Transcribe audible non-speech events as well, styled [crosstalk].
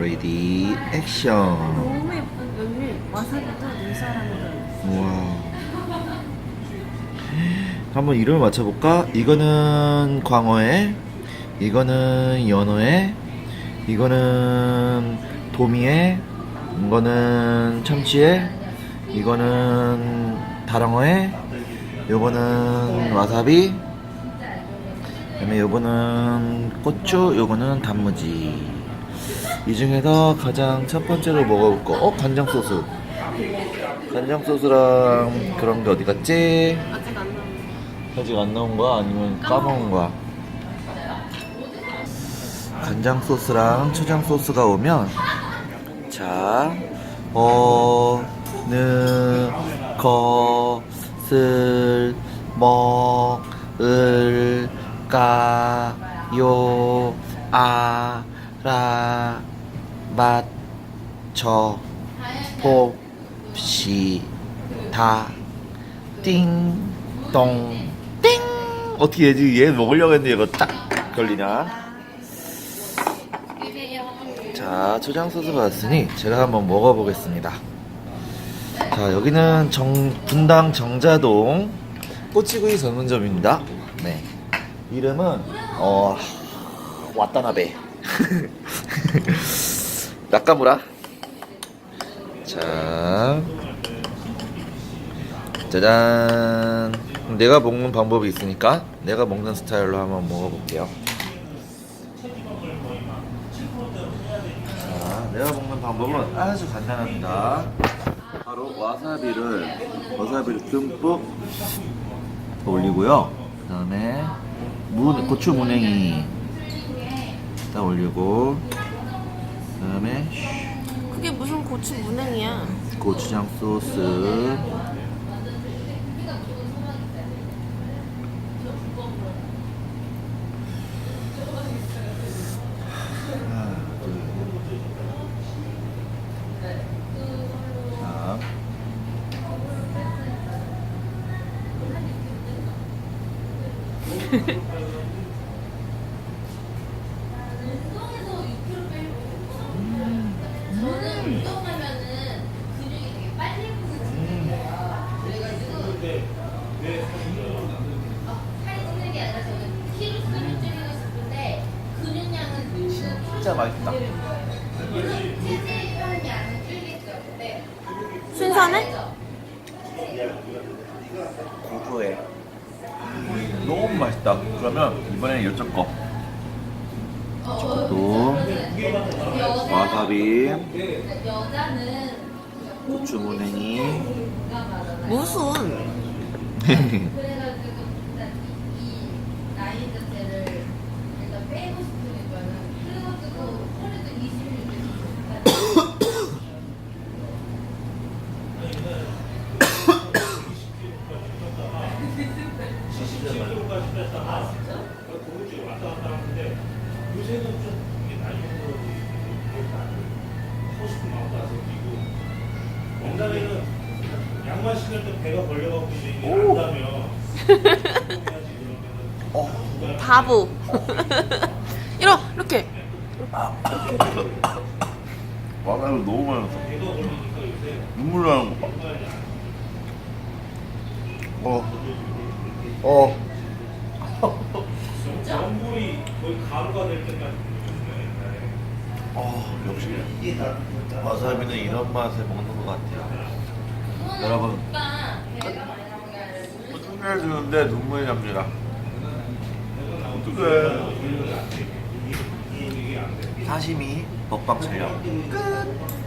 레디 액션 너무 예쁜 여기 와사비도 눈사람으로 우와. 한번 이름을 맞춰볼까? 이거는 광어에 이거는 연어에 이거는 도미에 이거는 참치에 이거는 다랑어에 요거는 와사비 그다음에 요거는 고추 요거는 단무지 이 중에서 가장 첫 번째로 먹어볼 거 어? 간장 소스 간장 소스랑 그런 게 어디 갔지? 아직 안 나온 아직 안 나온 거야? 아니면 까먹은 거야? 간장 소스랑 초장 소스가 오면 자 어느 것을 먹을 까요? 알 아 맞춰 봅시다 띵 동 띵. 어떻게 해지? 얘 먹으려고 했는데 이거 딱 걸리냐 자 초장 소스 받았으니 제가 한번 먹어보겠습니다. 자 여기는 정 분당 정자동 꼬치구이 전문점입니다. 네. 이름은 어 왔다나베 [laughs] 낙가무라. 자. 짜잔. 내가 먹는 방법이 있으니까 내가 먹는 스타일로 한번 먹어볼게요. 자 내가 먹는 방법은 아주 간단합니다. 바로 와사비를 와사비를 듬뿍 올리고요. 그 다음에 무, 고추 무냉이 딱 올리고 그 다음에 그게 무슨 고추 무냉이야? 고추장 소스 [laughs] 진짜 맛있다. 신선해? 고소해. 너무 맛있다. 그러면 이번에는 이쪽 거. 또 와사비, 고추 무냉이. 무슨 [laughs] 그래가지고 일단 이 나이 자체를 일단 빼고 싶으니까는 그래가지고 허리도 20일 원장에는 양만 신을 때 배가 걸려갖고 이제 이게 안다며 어, 바보 [laughs] 이러 이렇게 [coughs] 와사비 너무 맛있어. 눈물 나는 거 봐. 어, 어. 전불이 거의 가루가 될 때까지 어, 역시 와사비는 이런 맛에 먹는 것 같아요. 여러분, 끝내주는데 눈물이 납니다. 어떡해. 사시미 먹방 촬영 끝.